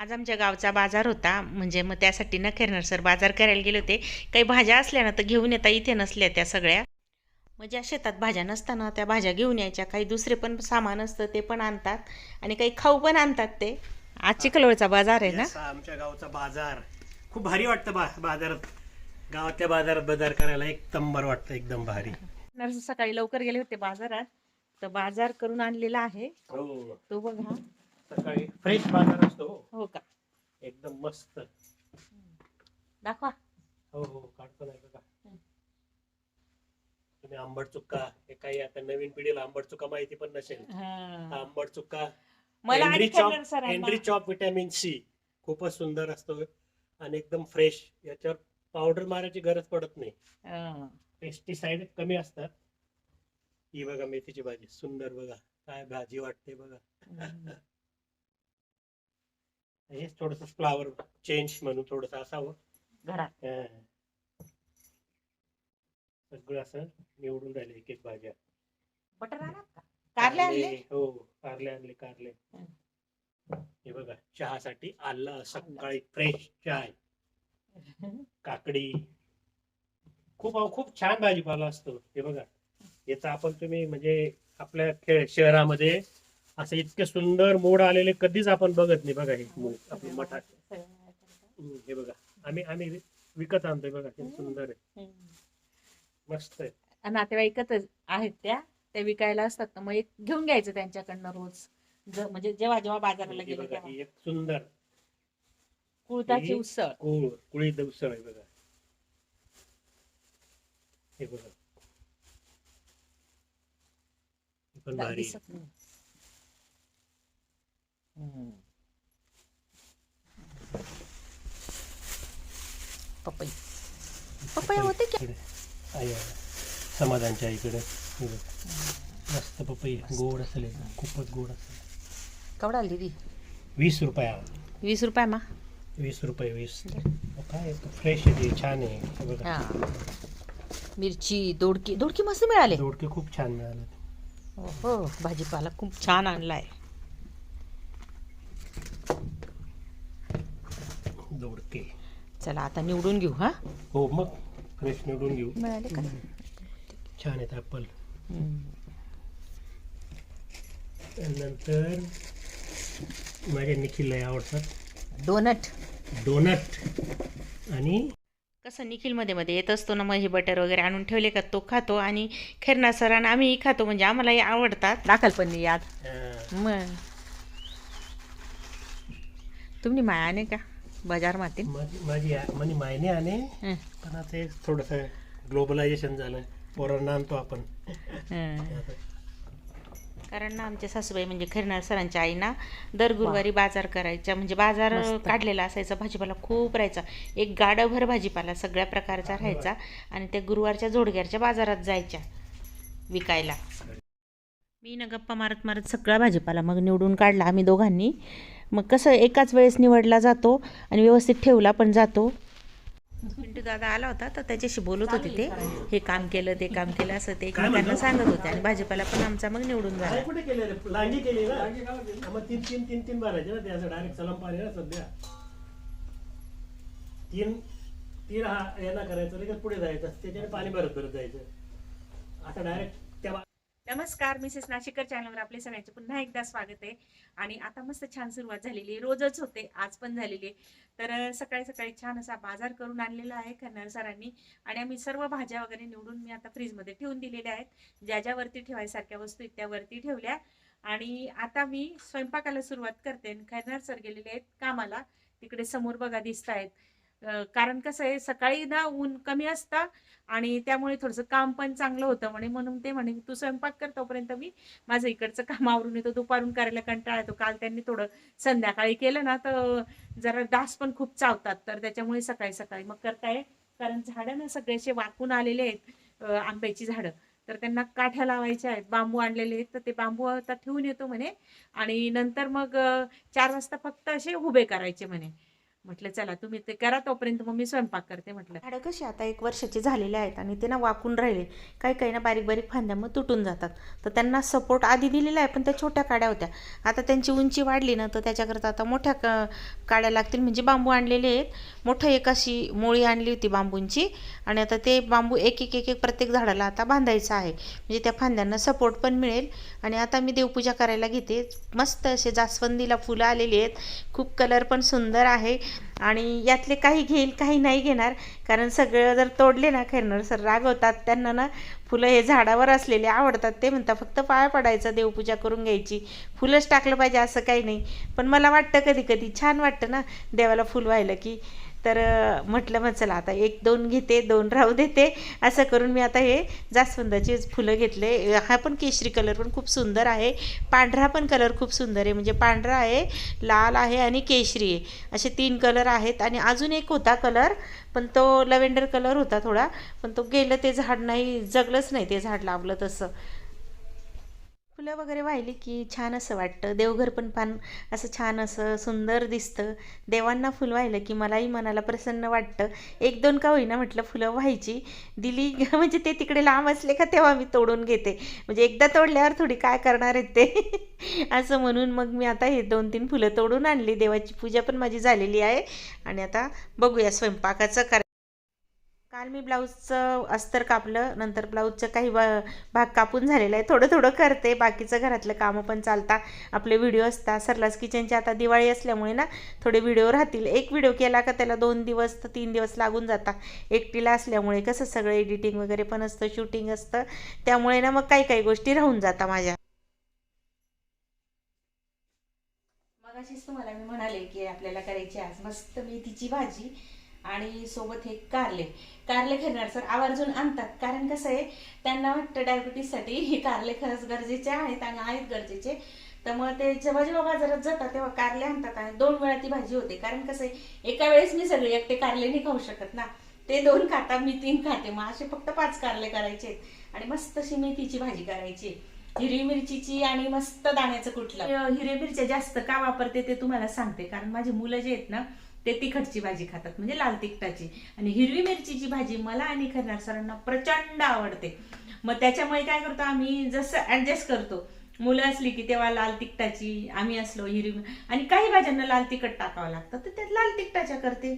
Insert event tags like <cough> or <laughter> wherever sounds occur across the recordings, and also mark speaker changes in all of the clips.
Speaker 1: आज आमच्या गावचा बाजार होता म्हणजे मग त्यासाठी न खेरणार सर बाजार करायला गेले होते. काही भाज्या असल्या ना तर घेऊन येता इथे नसल्या त्या सगळ्या. मग ज्या शेतात भाज्या नसताना त्या भाज्या घेऊन यायच्या काही दुसरे पण सामान असतं ते पण आणतात आणि काही खाऊ पण आणतात ते. आज चिखलोळचा बाजार आहे ना?
Speaker 2: आमच्या गावचा बाजार. खूप भारी वाटतं बा बाजारात. गावातल्या बाजारात बाजार करायला एक नंबर वाटतं एकदम भारी.
Speaker 1: नर्स सकाळी लवकर गेले होते बाजारात. तर बाजार करून आणलेला आहे.
Speaker 2: हो.
Speaker 1: तो बघा.
Speaker 2: सकाळी फ्रेश बाजार असतो हो.
Speaker 1: हो का?
Speaker 2: एकदम मस्त.
Speaker 1: दाखवा.
Speaker 2: हो हो काढतो नाही बघा. तुम्ही आंबट चुक्का हे काही आता नवीन पिढीला आंबट चुक्का माहिती पण नसेल.
Speaker 1: हा.
Speaker 2: आंबट चुक्का.
Speaker 1: मला आणि
Speaker 2: हेनरी चॉप
Speaker 1: सरांना
Speaker 2: हेनरी चॉप विटॅमिन सी खूपच सुंदर असतो. आणि एकदम फ्रेश याच्यावर पावडर मारायची गरज पडत नाही.
Speaker 1: हा.
Speaker 2: पेस्टिसाइड कमी असतात. ही बघा मेथीची भाजी सुंदर बघा. काय भाजी वाटते बघा.
Speaker 1: हम्म.
Speaker 2: हेच थोडस फ्लावर चेंज म्हणून थोडस असावं.
Speaker 1: घरात.
Speaker 2: हा. सगळं असं निवडून राहिले एक एक भाज्या.
Speaker 1: बटर आणा का? कारले आणले?
Speaker 2: हो कारले आणले कारले.
Speaker 1: हं.
Speaker 2: हे बघा चहासाठी आलं सकाळी फ्रेश चाय <laughs> काकडी. खूप खूप छान भाजीपाला असतो. हे बघा. याचा आपण तुम्ही म्हणजे आपल्या खेळ शहरामध्ये असं इतके सुंदर मोड आलेले कधीच आपण बघत नाही बघा हे मूग आपले हम्म, हे बघा आम्ही आम्ही विकत आणतोय बघा किती सुंदर आहे. मस्त आहे.
Speaker 1: नातेवाईकच आहेत त्या त्या विकायला असतात ना मग एक घेऊन घ्यायचं त्यांच्याकडनं रोज. ज- म्हणजे जेव्हा जेव्हा बाजाराला
Speaker 2: हे
Speaker 1: गेलो
Speaker 2: बघा
Speaker 1: तेव्हा.
Speaker 2: ही एक सुंदर.
Speaker 1: कुळताची
Speaker 2: ही-
Speaker 1: उसळ.
Speaker 2: कुळ कुळी दवसळ आहे बघा. हे बघा. हे पण
Speaker 1: दा-
Speaker 2: भारी
Speaker 1: दिसत नाही. पपई. पपई होते की?
Speaker 2: आहे. समाधानच्या इकडे. मस्त पपई. गोड असेल एकदम. खूपच गोड असेल.
Speaker 1: केवढा दिदी
Speaker 2: वीस रुपया.
Speaker 1: वीस रुपये मा?
Speaker 2: वीस रुपये वीस. काय फ्रेश आहे ती, छान आहे. हे बघा.
Speaker 1: हा. मिरची दोडकी. दोडकी मस्त मिळाले.
Speaker 2: दोडके खूप छान मिळाले.
Speaker 1: हो भाजीपाला खूप छान आणलाय
Speaker 2: दोडके
Speaker 1: चला आता निवडून घेऊ हा?
Speaker 2: हो मग फ्रेश निवडून घेऊ.
Speaker 1: मिळाले का?
Speaker 2: छान आहेत ऍपल. नंतर माझ्या निखिलला आवडतात.
Speaker 1: डोनट.
Speaker 2: डोनट. आणि
Speaker 1: कसं निखिलमध्ये मध्ये येत असतो ना मग हे बटर वगैरे आणून ठेवले का तो खातो. आणि खैरना सर आणि आम्हीही खातो म्हणजे आम्हालाही आवडतात. दाखल पण नाही याद
Speaker 2: अं,
Speaker 1: मग. तुम्ही मायाने का? बाजार माती
Speaker 2: माझी म्हणजे मायने आणे पण आता हे थोडस ग्लोबलायझेशन झालं. पोरांना आणतो आपण.
Speaker 1: कारण ना आमच्या सासूबाई म्हणजे खैरनार सरांच्या आईना दर गुरुवारी बाजार करायच्या. म्हणजे बाजार काढलेला असायचा भाजीपाला खूप राहायचा. एक गाडभर भाजीपाला सगळ्या प्रकारचा राहायचा आणि त्या गुरुवारच्या जोडग्यारच्या बाजारात जायच्या विकायला. मी ना गप्पा मारत मारत सगळा भाजीपाला मग निवडून काढला आम्ही दोघांनी. मग कसं एकाच वेळेस निवडला जातो आणि व्यवस्थित ठेवला पण जातो. पिंटू दादा आला होता तर त्याच्याशी बोलत होते ते. हे काम केलं ते काम केलं असं ते एकमेकांना सांगत होते आणि भाजीपाला पण आमचा मग निवडून झाला.
Speaker 2: काय कुठे केले रे? लांगी केली ना? मग तीन तीन तीन तीन भरायचे ना ते असं डायरेक्ट सलाम पाणी ना सध्या. तीन तीन हा यांना करायचं पुढे जायचं त्याच्याने पाणी भरत भरत जायचं. आता डायरेक्ट
Speaker 1: नमस्कार मिसेस नाशिकर चॅनलवर आपले सगळ्यांचे पुन्हा एकदा स्वागत आहे. आणि आता मस्त छान सुरुवात झालेली आहे. रोजच होते आज पण झालेली आहे. तर सकाळी सकाळी छान असा बाजार करून आणलेला आहे खन्नार सरांनी. आणि आम्ही सर्व भाज्या वगैरे निवडून मी आता फ्रीजमध्ये ठेवून दिलेल्या आहेत. ज्या ज्या वरती ठेवायसारख्या वस्तू आहेत ठेवल्या. आणि आता मी स्वयंपाकाला सुरुवात करते. खैरनार सर गेलेले आहेत कामाला. तिकडे समोर बघा दिसत आहेत कारण कसं आहे सकाळी ना ऊन कमी असतं आणि त्यामुळे थोडंसं काम पण चांगलं होतं म्हणे. म्हणून ते म्हणे तू स्वयंपाक कर तोपर्यंत मी माझं इकडचं काम आवरून येतो दुपारून करायला कंटाळा येतो. काल त्यांनी थोडं संध्याकाळी केलं ना तर जरा डास पण खूप चावतात. तर त्याच्यामुळे सकाळी सकाळी मग करताय. कारण झाडं ना सगळे असे वाकून आलेले आहेत आंब्याची झाडं. तर त्यांना काठ्या लावायच्या आहेत बांबू आणलेले आहेत. तर ते बांबू आता ठेवून येतो म्हणे आणि नंतर मग चार वाजता फक्त असे उभे करायचे म्हणे. म्हटलं चला तुम्ही ते करा तोपर्यंत मग मी स्वयंपाक करते म्हटलं. झाडं कशी आता एक वर्षाची झालेले आहेत आणि ते ना वाकून राहिले. काही काही ना बारीक बारीक फांद्या मग तुटून जातात. तर त्यांना सपोर्ट आधी दिलेला आहे पण त्या छोट्या काड्या होत्या. आता त्यांची उंची वाढली ना तर त्याच्याकरता आता मोठ्या काड्या लागतील. म्हणजे बांबू आणलेले आहेत. मोठं एक अशी मोळी आणली होती बांबूंची. आणि आता ते बांबू एक एक एक एक प्रत्येक झाडाला आता बांधायचं आहे. म्हणजे त्या फांद्यांना सपोर्ट पण मिळेल. आणि आता मी देवपूजा करायला घेते. मस्त असे जास्वंदीला फुलं आलेली आहेत. खूप कलर पण सुंदर आहे. आणि यातले काही घेईल काही नाही घेणार. कारण सगळं जर तोडले ना खैरणार सर रागवतात त्यांना ना फुलं हे झाडावर असलेले आवडतात. ते म्हणतात फक्त पाया पडायचं देवपूजा करून घ्यायची. फुलंच टाकलं पाहिजे असं काही नाही. पण मला वाटतं कधी कधी छान वाटतं ना देवाला फुल व्हायला की तर म्हटलं मग चला आता एक दोन घेते दोन राहू देते. असं करून मी आता हे जास्वंदाचे फुलं घेतले. हा पण केशरी कलर पण खूप सुंदर आहे. पांढरा पण कलर खूप सुंदर आहे. म्हणजे पांढरा आहे लाल आहे आणि केशरी आहे. असे तीन कलर आहेत आणि अजून एक होता कलर पण तो लव्हेंडर कलर होता थोडा. पण तो गेलं ते झाड नाही जगलंच नाही ते झाड लावलं तसं. फुलं वगैरे वाहिली की छान असं वाटतं. देवघर पण पान असं छान असं सुंदर दिसतं. देवांना फुलं वाहिलं की मलाही मनाला प्रसन्न वाटतं. एक दोन का होईना म्हटलं फुलं व्हायची. दिली <laughs> म्हणजे ते तिकडे लांब असले का तेव्हा मी तोडून घेते. म्हणजे एकदा तोडल्यावर थोडी काय करणार आहेत ते? <laughs> असं म्हणून मग मी आता हे दोन तीन फुलं तोडून आणली. देवाची पूजा पण माझी झालेली आहे. आणि आता बघूया स्वयंपाकाचं कर काल मी ब्लाऊजचं अस्तर कापलं नंतर ब्लाऊजचं काही भाग कापून झालेला आहे. थोडं थोडं करते. बाकीचं घरातलं कामं पण चालतात आपले व्हिडिओ असतात सरलास किचनची आता दिवाळी असल्यामुळे ना थोडे व्हिडिओ राहतील. एक व्हिडिओ केला का त्याला दोन दिवस तर तीन दिवस लागून जाता. एकटीला असल्यामुळे कसं सगळं एडिटिंग वगैरे पण असतं शूटिंग असतं. त्यामुळे ना मग काही काही गोष्टी राहून जातात माझ्या. मगाशीच तुम्हाला मी म्हणाले की आपल्याला करायची आज मस्त मेथीची भाजी. आणि सोबत हे कारले. कारले खाणार सर आवर्जून आणतात. कारण कसं आहे त्यांना वाटतं डायबिटीजसाठी हे कारले खरंच गरजेचे आहेत आणि आहेत गरजेचे. तर मग ते जेव्हा जेव्हा बाजारात जातात तेव्हा कारले आणतात आणि दोन वेळा ती भाजी होते. कारण कसं आहे एका वेळेस मी सगळे एकटे कारले नाही खाऊ शकत ना. ते दोन खाता मी तीन खाते. मग असे फक्त पाच कारले करायचे आहेत. आणि मस्त अशी मेथीची भाजी करायची हिरवी मिरचीची आणि मस्त दाण्याचं कुठलं. हिरव्या मिरच्या जास्त का वापरते ते तुम्हाला सांगते. कारण माझी मुलं जे आहेत ना ते तिखटची भाजी खातात म्हणजे लाल तिखटाची. आणि हिरवी मिरचीची भाजी मला आणि खरणार सरांना प्रचंड आवडते. मग त्याच्यामुळे काय करतो आम्ही जसं ॲडजस्ट करतो. मुलं असली की तेव्हा लाल तिखटाची आम्ही असलो हिरवी आणि काही भाज्यांना लाल तिखट टाकावं लागतं तर त्यात लाल तिखटाच्या करते.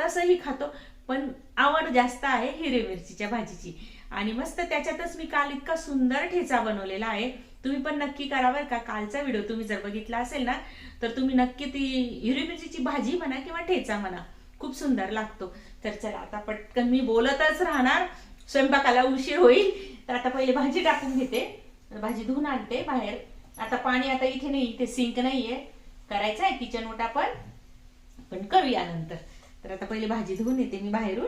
Speaker 1: तसंही खातो पण आवड जास्त आहे हिरवी मिरचीच्या भाजीची. आणि मस्त त्याच्यातच मी काल इतका सुंदर ठेचा बनवलेला आहे. तुम्ही पण नक्की करा बरं का. कालचा व्हिडिओ तुम्ही जर बघितला असेल ना तर तुम्ही नक्की ती हिरवी मिरचीची भाजी म्हणा किंवा ठेचा म्हणा खूप सुंदर लागतो. तर चला आता पटकन मी बोलतच राहणार. स्वयंपाकाला उशीर होईल. तर आता पहिले भाजी टाकून घेते. भाजी धुवून आणते बाहेर. आता पाणी आता इथे नाही इथे सिंक नाहीये. करायचं आहे किचन ओटा पण. पण करूया नंतर. तर आता पहिले भाजी धुवून येते मी बाहेरून.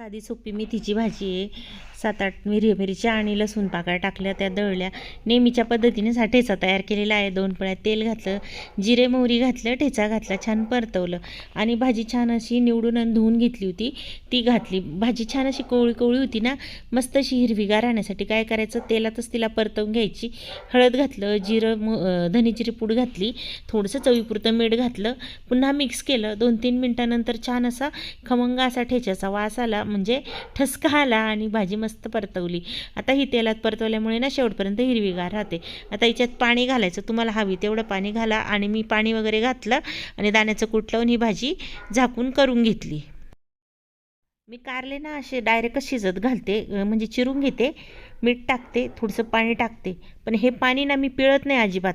Speaker 1: साधी सोपी मेथीची भाजी आहे. सात आठ मिरी मिरच्या आणि लसूण पाकळ्या टाकल्या. त्या दळल्या. नेहमीच्या पद्धतीने हा ठेचा तयार केलेला आहे. दोन पळ्या तेल घातलं जिरे मोहरी घातलं ठेचा घातला छान परतवलं. आणि भाजी छान अशी निवडून आणि धुवून घेतली होती. ती घातली. भाजी छान अशी कोवळी कोवळी होती ना. मस्त अशी हिरवीगार राहण्यासाठी काय करायचं? तेलातच तिला परतवून घ्यायची. हळद घातलं जिरं मो अं, पूड घातली. थोडंसं चवीपुरतं मीठ घातलं. पुन्हा मिक्स केलं. दोन तीन मिनटानंतर छान असा खमंग असा ठेच्याचा वास आला. म्हणजे ठसका आला आणि भाजी मस्त परतवली. आता ही तेलात परतवल्यामुळे ना शेवटपर्यंत हिरवीगार राहते. आता याच्यात पाणी घालायचं तुम्हाला हवी तेवढं पाणी घाला आणि मी पाणी वगैरे घातलं आणि दाण्याचं कूट लावून ही भाजी झाकून करून घेतली. मी कारले ना असे डायरेक्टच शिजत घालते म्हणजे चिरून घेते. मीठ टाकते थोडंसं पाणी टाकते. पण हे पाणी ना मी पिळत नाही अजिबात.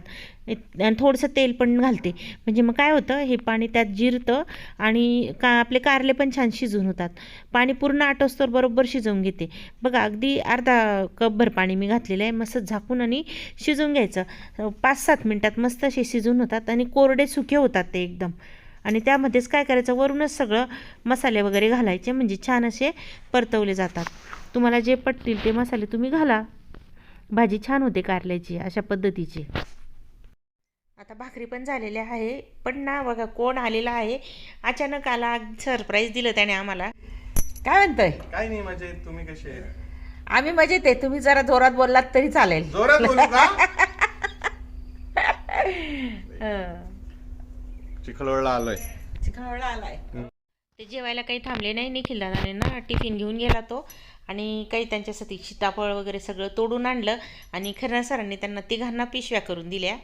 Speaker 1: आणि थोडंसं तेल पण घालते. म्हणजे मग काय होतं हे पाणी त्यात जिरतं आणि का आपले कारले पण छान शिजून होतात. पाणी पूर्ण आटोस्तोर बरोबर शिजवून घेते. बघा अगदी अर्धा कपभर पाणी मी घातलेलं आहे. मस्त झाकून आणि शिजवून घ्यायचं. पाच सात मिनटात मस्त असे शिजून होतात आणि कोरडे सुके होतात ते एकदम. आणि त्यामध्येच काय करायचं? वरूनच सगळं मसाले वगैरे घालायचे म्हणजे छान असे परतवले जातात. तुम्हाला जे पटतील ते मसाले तुम्ही घाला. भाजी छान होते कारल्याची अशा पद्धतीची. आता भाकरी पण झालेली आहे. पण ना बघा कोण आलेला आहे. अचानक आला सरप्राईज दिलं त्याने आम्हाला. काय म्हणतोय?
Speaker 3: काय नाही म्हणजे तुम्ही कसे
Speaker 1: आम्ही मजेत आहे. तुम्ही जरा जोरात बोललात तरी चालेल.
Speaker 3: जोरात बोलू का? <laughs> चिखलवडला आलोय.
Speaker 1: चिखलवाडा आलाय. ते जेवायला काही थांबले नाही निखिल दादाने ना. टिफिन घेऊन गेला तो. आणि काही त्यांच्यासाठी सीताफळ वगैरे सगळं तोडून आणलं. आणि खरं सरांनी त्यांना तिघांना पिशव्या करून दिल्या.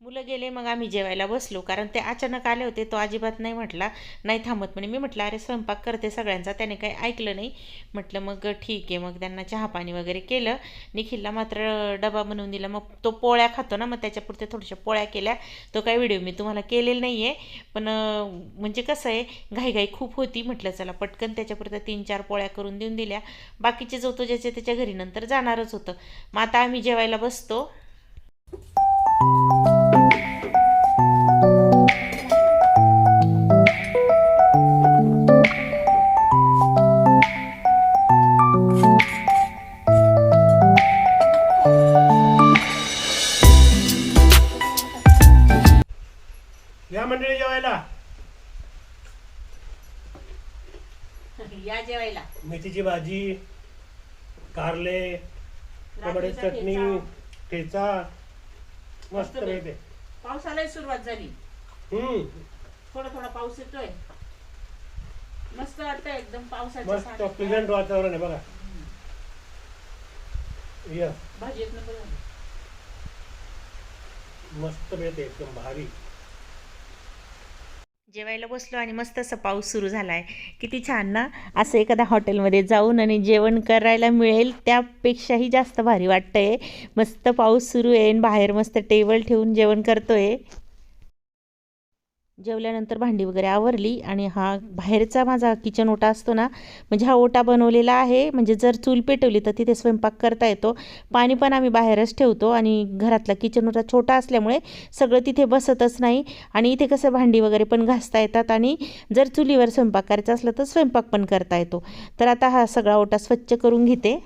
Speaker 1: मुलं गेले मग आम्ही जेवायला बसलो. कारण ते अचानक आले होते तो अजिबात नाही म्हटला नाही थांबत म्हणे. मी म्हटलं अरे स्वयंपाक करते सगळ्यांचा. त्याने काही ऐकलं नाही. म्हटलं मग ठीक आहे. मग त्यांना चहा पाणी वगैरे केलं. निखिलला मात्र डबा बनवून दिला. मग तो पोळ्या खातो ना मग त्याच्यापुरते थोड्याशा पोळ्या केल्या. तो काही व्हिडिओ मी तुम्हाला केलेला नाही आहे पण म्हणजे कसं आहे घाईघाई खूप होती. म्हटलं चला पटकन त्याच्यापुरत्या तीन चार पोळ्या करून देऊन दिल्या. बाकीचे जो तो ज्याचे त्याच्या घरी नंतर जाणारच होतं. मग आता आम्ही जेवायला बसतो.
Speaker 2: या मंडळी जेवायला. <laughs>
Speaker 1: या जेवायला.
Speaker 2: मेथीची भाजी कारले टमाटे
Speaker 1: रात्रीचा
Speaker 2: चटणी
Speaker 1: ठेचा. मस्त
Speaker 2: मिळते
Speaker 1: पावसालाही सुरुवात झाली.
Speaker 2: हम्म.
Speaker 1: थोडा थोडा पाऊस येतोय. मस्त वाटतंय एकदम पावसाच्या
Speaker 2: मस्त
Speaker 1: साण्यात.
Speaker 2: प्लेझंट वातावरण आहे बघा. या.
Speaker 1: भाजी एक नंबर झाली.
Speaker 2: मस्त मिळते एकदम भारी.
Speaker 1: जेवायला बसलो आणि मस्त असं पाऊस सुरू झाला आहे किती छान ना? असं एखाद्या हॉटेलमध्ये जाऊन आणि जेवण करायला मिळेल त्यापेक्षाही जास्त भारी वाटतंय. मस्त पाऊस सुरू आहे आणि बाहेर मस्त टेबल ठेवून जेवण करतोय. जेवल्यानंतर भांडी वगैरे आवरली आणि हा बाहेरचा माझा किचन ओटा असतो ना म्हणजे हा ओटा बनवलेला आहे म्हणजे जर चूल पेटवली तर तिथे स्वयंपाक करता येतो. पाणी पण आम्ही बाहेरच ठेवतो आणि घरातला किचन ओटा छोटा असल्यामुळे सगळं तिथे बसतच नाही आणि इथे कसं भांडी वगैरे पण घासता येतात आणि जर चुलीवर स्वयंपाक करायचा असला तर स्वयंपाक पण करता येतो. तर आता हा सगळा ओटा स्वच्छ करून घेते.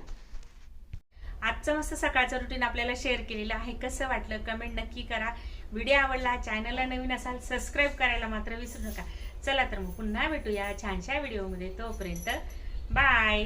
Speaker 1: आजचं मस्त सकाळचं रुटीन आपल्याला शेअर केलेलं आहे. कसं वाटलं? कमेंट नक्की करा. व्हिडिओ आवडला चॅनलला नवीन असाल सबस्क्राईब करायला मात्र विसरू नका. चला तर मग पुन्हा भेटूया छानशा व्हिडिओमध्ये. तोपर्यंत बाय